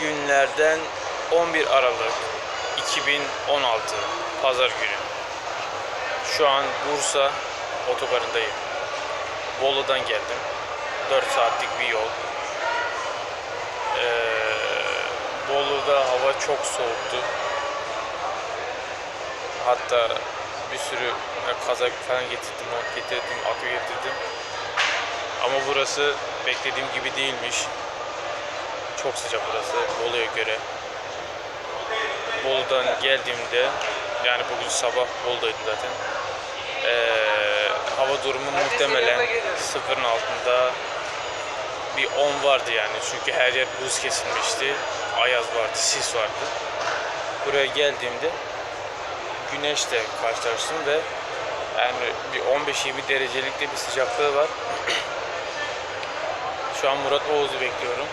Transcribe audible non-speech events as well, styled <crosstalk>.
günlerden 11 Aralık 2016 Pazar günü. Şu an Bursa otogarındayım. Bolu'dan geldim. 4 saatlik bir yol. Ee, Bolu'da hava çok soğuktu. Hatta bir sürü e, kazak falan getirdim, mont getirdim, akü getirdim. Ama burası beklediğim gibi değilmiş. Çok sıcak burası Bolu'ya göre. Bolu'dan geldiğimde yani bugün sabah Bolu'daydım zaten. Ee, hava durumu muhtemelen sıfırın altında bir 10 vardı yani. Çünkü her yer buz kesilmişti. Ayaz vardı, sis vardı. Buraya geldiğimde güneşle karşılaştım ve yani bir 15-20 derecelik de bir sıcaklığı var. <clears throat> Şu an Murat Oğuz'u bekliyorum.